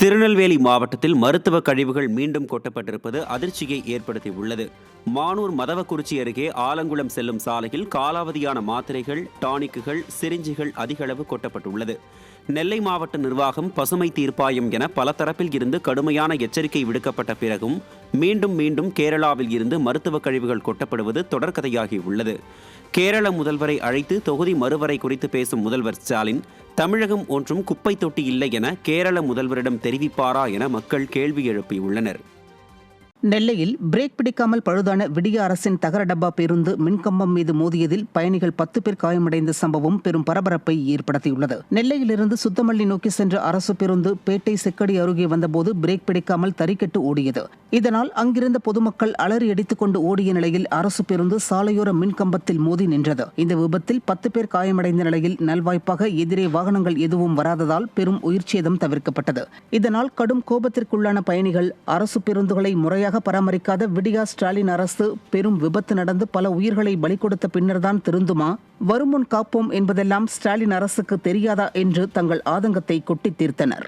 திருநெல்வேலி மாவட்டத்தில் மருத்துவ கழிவுகள் மீண்டும் கொட்டப்பட்டிருப்பது அதிர்ச்சியை ஏற்படுத்தியுள்ளது. மானூர் மதவக்குறிச்சி அருகே ஆலங்குளம் செல்லும் சாலையில் காலாவதியான மாத்திரைகள் டானிக்குகள் சிரிஞ்சிகள் அதிகளவு கொட்டப்பட்டுள்ளது. நெல்லை மாவட்ட நிர்வாகம் பசுமை தீர்ப்பாயம் என பல தரப்பில் இருந்து கடுமையான எச்சரிக்கை விடுக்கப்பட்ட பிறகும் மீண்டும் மீண்டும் கேரளாவில் இருந்து மருத்துவ கழிவுகள் கொட்டப்படுவது தொடர்கதையாகியுள்ளது கேரள முதல்வரை அழைத்து தொகுதி மறுவரை குறித்து பேசும் முதல்வர் ஸ்டாலின் தமிழகம் ஒன்றும் குப்பை தொட்டி இல்லை என கேரள முதல்வரிடம் தெரிவிப்பாரா என மக்கள் கேள்வி எழுப்பியுள்ளனர். நெல்லையில் பிரேக் பிடிக்காமல் பழுதான விடிய அரசின் தகர டப்பா பேருந்து மின்கம்பம் மீது மோதியதில் பயணிகள் பத்து பேர் காயமடைந்த சம்பவம் பெரும் பரபரப்பை ஏற்படுத்தியுள்ளது. நெல்லையிலிருந்து சுத்தமல்லி நோக்கி சென்ற அரசு பேருந்து பேட்டை செக்கடி அருகே வந்தபோது பிரேக் பிடிக்காமல் தறிக்கெட்டு ஓடியது. இதனால் அங்கிருந்த பொதுமக்கள் அலறி அடித்துக் கொண்டு ஓடிய நிலையில் அரசு பேருந்து சாலையோர மின்கம்பத்தில் மோதி நின்றது. இந்த விபத்தில் பத்து பேர் காயமடைந்த நிலையில் நல்வாய்ப்பாக எதிரே வாகனங்கள் எதுவும் வராததால் பெரும் உயிர்ச்சேதம் தவிர்க்கப்பட்டது. இதனால் கடும் கோபத்திற்குள்ளான பயணிகள் அரசு பேருந்துகளை முறையாக பராமரிக்காத விடியா ஸ்டாலின் அரசு பெரும் விபத்து நடந்து பல உயிர்களை பலி கொடுத்த பின்னர்தான் திருந்துமா? வருமுன் காப்போம் என்பதெல்லாம் ஸ்டாலின் அரசுக்கு தெரியாதா? என்று தங்கள் ஆதங்கத்தை கொட்டித் தீர்த்தனர்.